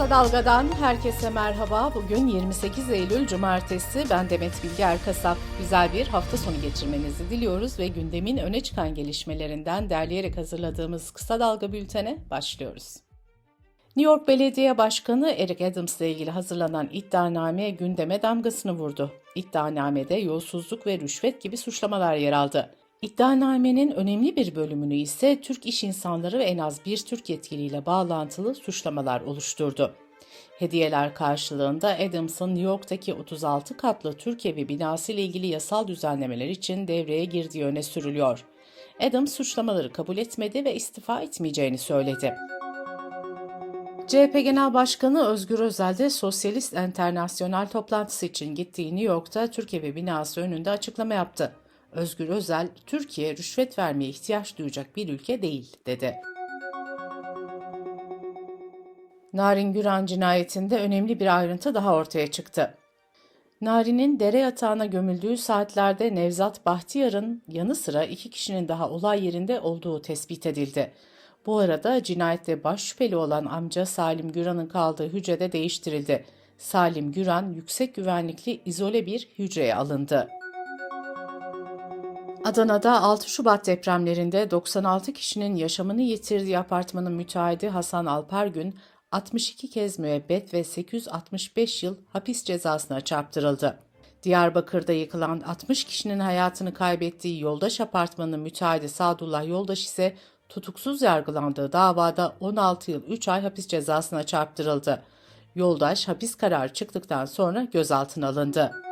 Kısa Dalga'dan herkese merhaba. Bugün 28 Eylül Cumartesi. Ben Demet Bilge Erkasap. Güzel bir hafta sonu geçirmenizi diliyoruz ve gündemin öne çıkan gelişmelerinden derleyerek hazırladığımız Kısa Dalga bültene başlıyoruz. New York Belediye Başkanı Eric Adams ile ilgili hazırlanan iddianame gündeme damgasını vurdu. İddianamede yolsuzluk ve rüşvet gibi suçlamalar yer aldı. İddianamenin önemli bir bölümünü ise Türk iş insanları ve en az bir Türk yetkiliyle bağlantılı suçlamalar oluşturdu. Hediyeler karşılığında Adams'ın New York'taki 36 katlı Türk evi binası ile ilgili yasal düzenlemeler için devreye girdiği öne sürülüyor. Adams suçlamaları kabul etmedi ve istifa etmeyeceğini söyledi. CHP Genel Başkanı Özgür Özel de Sosyalist Enternasyonel toplantısı için gittiği New York'ta Türk Evi binası önünde açıklama yaptı. Özgür Özel, Türkiye rüşvet vermeye ihtiyaç duyacak bir ülke değil, dedi. Narin Güran cinayetinde önemli bir ayrıntı daha ortaya çıktı. Narin'in dere yatağına gömüldüğü saatlerde Nevzat Bahtiyar'ın yanı sıra iki kişinin daha olay yerinde olduğu tespit edildi. Bu arada cinayette baş şüpheli olan amca Salim Güran'ın kaldığı hücrede değiştirildi. Salim Güran yüksek güvenlikli izole bir hücreye alındı. Adana'da 6 Şubat depremlerinde 96 kişinin yaşamını yitirdiği apartmanın müteahhidi Hasan Alpargün 62 kez müebbet ve 865 yıl hapis cezasına çarptırıldı. Diyarbakır'da yıkılan 60 kişinin hayatını kaybettiği Yoldaş Apartmanı'nın müteahhidi Sadullah Yoldaş ise tutuksuz yargılandığı davada 16 yıl 3 ay hapis cezasına çarptırıldı. Yoldaş hapis kararı çıktıktan sonra gözaltına alındı.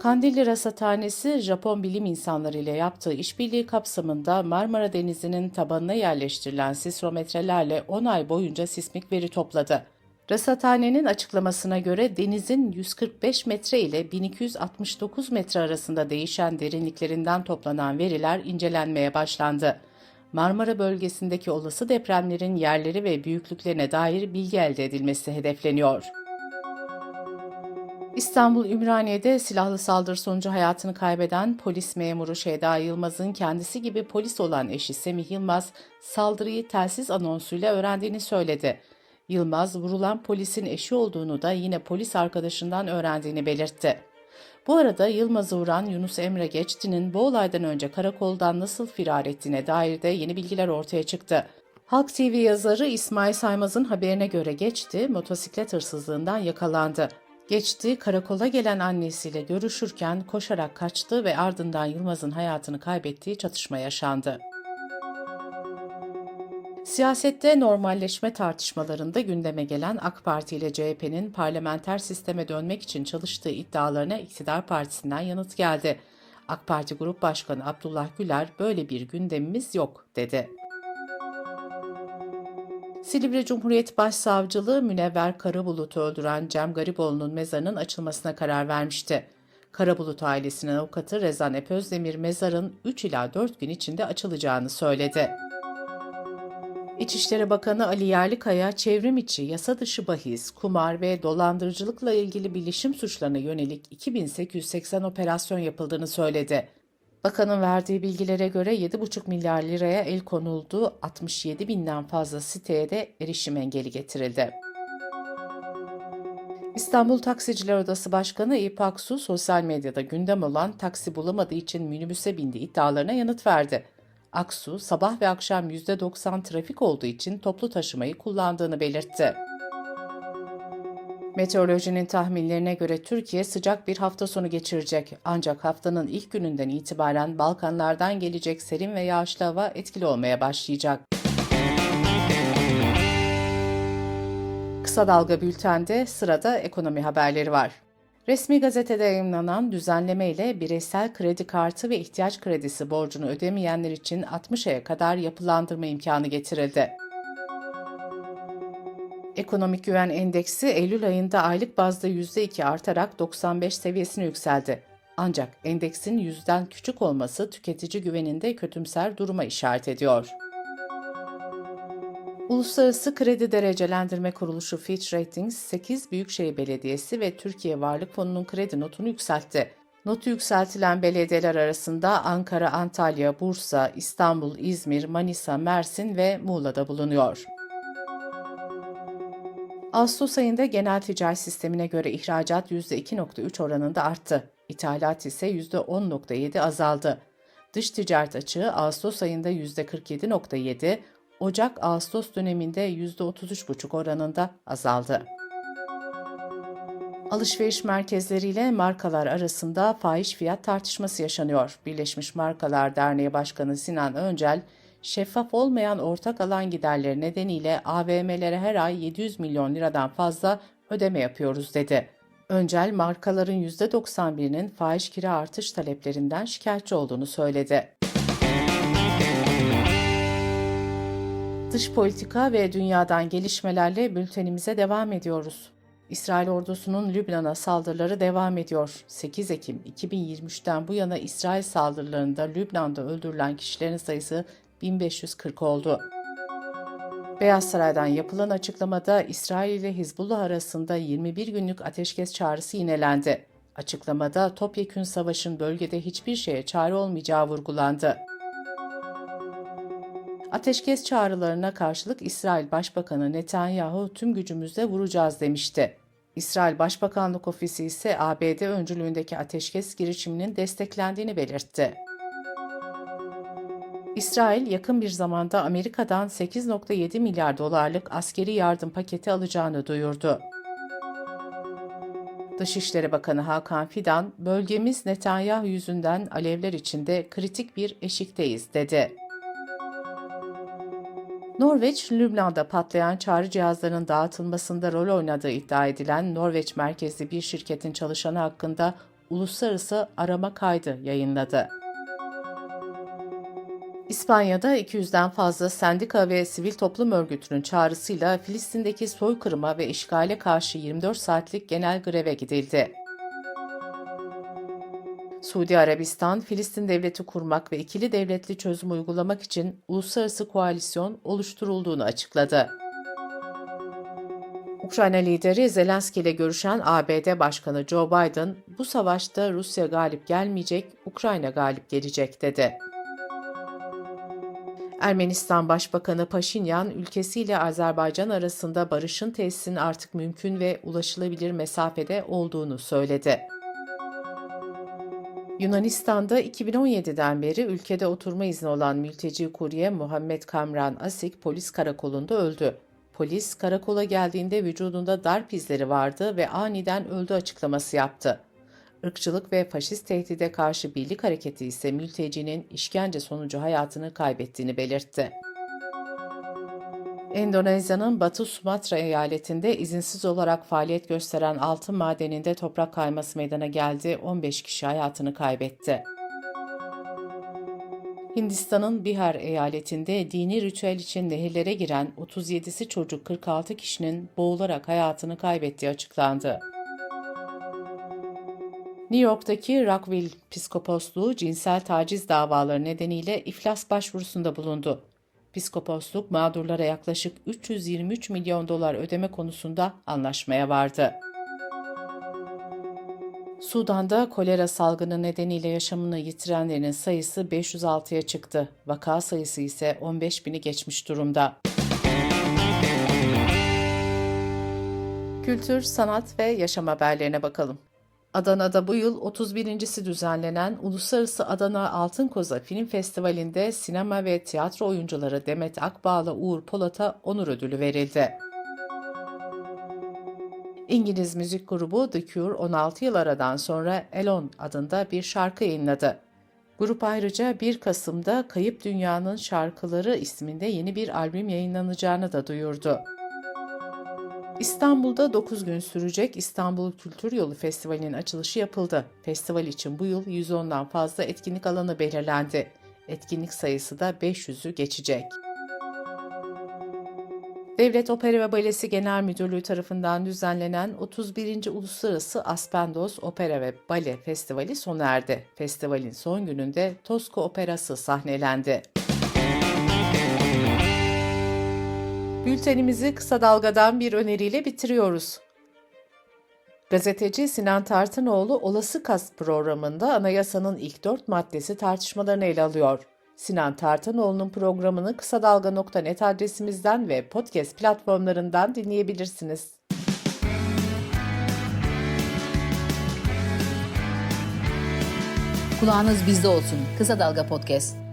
Kandilli Rasathanesi, Japon bilim insanları ile yaptığı işbirliği kapsamında Marmara Denizi'nin tabanına yerleştirilen sismometrelerle 10 ay boyunca sismik veri topladı. Rasathanenin açıklamasına göre denizin 145 metre ile 1269 metre arasında değişen derinliklerinden toplanan veriler incelenmeye başlandı. Marmara bölgesindeki olası depremlerin yerleri ve büyüklüklerine dair bilgi elde edilmesi hedefleniyor. İstanbul Ümraniye'de silahlı saldırı sonucu hayatını kaybeden polis memuru Şeyda Yılmaz'ın kendisi gibi polis olan eşi Semih Yılmaz saldırıyı telsiz anonsuyla öğrendiğini söyledi. Yılmaz vurulan polisin eşi olduğunu da yine polis arkadaşından öğrendiğini belirtti. Bu arada Yılmaz'ı vuran Yunus Emre Geçti'nin bu olaydan önce karakoldan nasıl firar ettiğine dair de yeni bilgiler ortaya çıktı. Halk TV yazarı İsmail Saymaz'ın haberine göre Geçti motosiklet hırsızlığından yakalandı. Geçti karakola gelen annesiyle görüşürken koşarak kaçtı ve ardından Yılmaz'ın hayatını kaybettiği çatışma yaşandı. Siyasette normalleşme tartışmalarında gündeme gelen AK Parti ile CHP'nin parlamenter sisteme dönmek için çalıştığı iddialarına iktidar partisinden yanıt geldi. AK Parti Grup Başkanı Abdullah Güler böyle bir gündemimiz yok dedi. Silivri Cumhuriyet Başsavcılığı Münevver Karabulut'u öldüren Cem Garipoğlu'nun mezarının açılmasına karar vermişti. Karabulut ailesinin avukatı Rezan Epözdemir mezarın 3 ila 4 gün içinde açılacağını söyledi. İçişleri Bakanı Ali Yerlikaya, çevrim içi, yasa dışı bahis, kumar ve dolandırıcılıkla ilgili bilişim suçlarına yönelik 2880 operasyon yapıldığını söyledi. Bakanın verdiği bilgilere göre 7,5 milyar liraya el konuldu, 67 binden fazla siteye de erişim engeli getirildi. İstanbul Taksiciler Odası Başkanı İp Aksu, sosyal medyada gündem olan taksi bulamadığı için minibüse bindi iddialarına yanıt verdi. Aksu, sabah ve akşam %90 trafik olduğu için toplu taşımayı kullandığını belirtti. Meteorolojinin tahminlerine göre Türkiye sıcak bir hafta sonu geçirecek. Ancak haftanın ilk gününden itibaren Balkanlardan gelecek serin ve yağışlı hava etkili olmaya başlayacak. Kısa Dalga Bülten'de sırada ekonomi haberleri var. Resmi gazetede yayınlanan düzenleme ile bireysel kredi kartı ve ihtiyaç kredisi borcunu ödemeyenler için 60 aya kadar yapılandırma imkanı getirildi. Ekonomik Güven Endeksi Eylül ayında aylık bazda %2 artarak 95 seviyesine yükseldi. Ancak endeksin yüzden küçük olması tüketici güveninde kötümser duruma işaret ediyor. Uluslararası Kredi Derecelendirme Kuruluşu Fitch Ratings 8 büyükşehir belediyesi ve Türkiye Varlık Fonu'nun kredi notunu yükseltti. Notu yükseltilen belediyeler arasında Ankara, Antalya, Bursa, İstanbul, İzmir, Manisa, Mersin ve Muğla'da bulunuyor. Ağustos ayında genel ticaret sistemine göre ihracat %2.3 oranında arttı. İthalat ise %10.7 azaldı. Dış ticaret açığı Ağustos ayında %47.7, Ocak-Ağustos döneminde %33.5 oranında azaldı. Alışveriş merkezleriyle markalar arasında fahiş fiyat tartışması yaşanıyor. Birleşmiş Markalar Derneği Başkanı Sinan Öncel, şeffaf olmayan ortak alan giderleri nedeniyle AVM'lere her ay 700 milyon liradan fazla ödeme yapıyoruz dedi. Öncel markaların %91'inin fahiş kira artış taleplerinden şikayetçi olduğunu söyledi. Dış politika ve dünyadan gelişmelerle bültenimize devam ediyoruz. İsrail ordusunun Lübnan'a saldırıları devam ediyor. 8 Ekim 2023'ten bu yana İsrail saldırılarında Lübnan'da öldürülen kişilerin sayısı 1540 oldu. Beyaz Saray'dan yapılan açıklamada İsrail ile Hizbullah arasında 21 günlük ateşkes çağrısı yinelendi. Açıklamada topyekün savaşın bölgede hiçbir şeye çare olmayacağı vurgulandı. Ateşkes çağrılarına karşılık İsrail Başbakanı Netanyahu tüm gücümüzle vuracağız demişti. İsrail Başbakanlık Ofisi ise ABD öncülüğündeki ateşkes girişiminin desteklendiğini belirtti. İsrail yakın bir zamanda Amerika'dan 8.7 milyar dolarlık askeri yardım paketi alacağını duyurdu. Dışişleri Bakanı Hakan Fidan, bölgemiz Netanyahu yüzünden alevler içinde kritik bir eşikteyiz dedi. Norveç, Lübnan'da patlayan çağrı cihazlarının dağıtılmasında rol oynadığı iddia edilen Norveç merkezli bir şirketin çalışanı hakkında uluslararası arama kaydı yayınladı. İspanya'da 200'den fazla sendika ve sivil toplum örgütünün çağrısıyla Filistin'deki soykırıma ve işgale karşı 24 saatlik genel greve gidildi. Suudi Arabistan, Filistin devleti kurmak ve ikili devletli çözüm uygulamak için uluslararası koalisyon oluşturulduğunu açıkladı. Ukrayna lideri Zelenski ile görüşen ABD Başkanı Joe Biden, bu savaşta Rusya galip gelmeyecek, Ukrayna galip gelecek dedi. Ermenistan Başbakanı Paşinyan, ülkesiyle Azerbaycan arasında barışın tesisinin artık mümkün ve ulaşılabilir mesafede olduğunu söyledi. Yunanistan'da 2017'den beri ülkede oturma izni olan mülteci kurye Muhammed Kamran Asik polis karakolunda öldü. Polis karakola geldiğinde vücudunda darp izleri vardı ve aniden öldü açıklaması yaptı. Irkçılık ve faşist tehdide karşı birlik hareketi ise mültecinin işkence sonucu hayatını kaybettiğini belirtti. Endonezya'nın Batı Sumatra eyaletinde izinsiz olarak faaliyet gösteren altın madeninde toprak kayması meydana geldi, 15 kişi hayatını kaybetti. Hindistan'ın Bihar eyaletinde dini ritüel için nehirlere giren 37'si çocuk 46 kişinin boğularak hayatını kaybettiği açıklandı. New York'taki Rockville Piskoposluğu cinsel taciz davaları nedeniyle iflas başvurusunda bulundu. Piskoposluk mağdurlara yaklaşık 323 milyon dolar ödeme konusunda anlaşmaya vardı. Sudan'da kolera salgını nedeniyle yaşamını yitirenlerin sayısı 506'ya çıktı. Vaka sayısı ise 15 bini geçmiş durumda. Kültür, sanat ve yaşam haberlerine bakalım. Adana'da bu yıl 31.si düzenlenen Uluslararası Adana Altın Koza Film Festivali'nde sinema ve tiyatro oyuncuları Demet Akbağ'la Uğur Polat'a onur ödülü verildi. İngiliz müzik grubu The Cure 16 yıl aradan sonra Elon adında bir şarkı yayınladı. Grup ayrıca 1 Kasım'da Kayıp Dünya'nın Şarkıları isminde yeni bir albüm yayınlanacağını da duyurdu. İstanbul'da 9 gün sürecek İstanbul Kültür Yolu Festivali'nin açılışı yapıldı. Festival için bu yıl 110'dan fazla etkinlik alanı belirlendi. Etkinlik sayısı da 500'ü geçecek. Devlet Opera ve Balesi Genel Müdürlüğü tarafından düzenlenen 31. Uluslararası Aspendos Opera ve Bale Festivali sona erdi. Festivalin son gününde Tosca Operası sahnelendi. Bültenimizi kısa dalgadan bir öneriyle bitiriyoruz. Gazeteci Sinan Tartınoğlu olası kas programında anayasanın ilk dört maddesi tartışmalarını ele alıyor. Sinan Tartınoğlu'nun programını kısa dalga.net adresimizden ve podcast platformlarından dinleyebilirsiniz. Kulağınız bizde olsun. Kısa Dalga Podcast.